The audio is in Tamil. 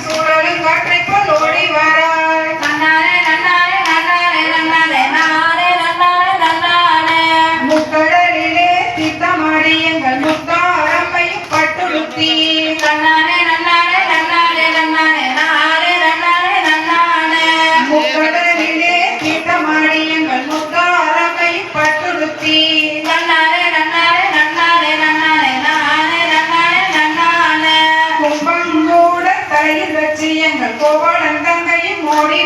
சூழலும் காற்றை போல் ஓடி வராய். நன்னாரே நன்னாரே நன்னாரே நன்னாரே நன்னாரே நன்னாரே நன்னாரே முக்கடலிலே சித்தமாடி எங்கள் முக்க गोवर्धन गई मोड़ी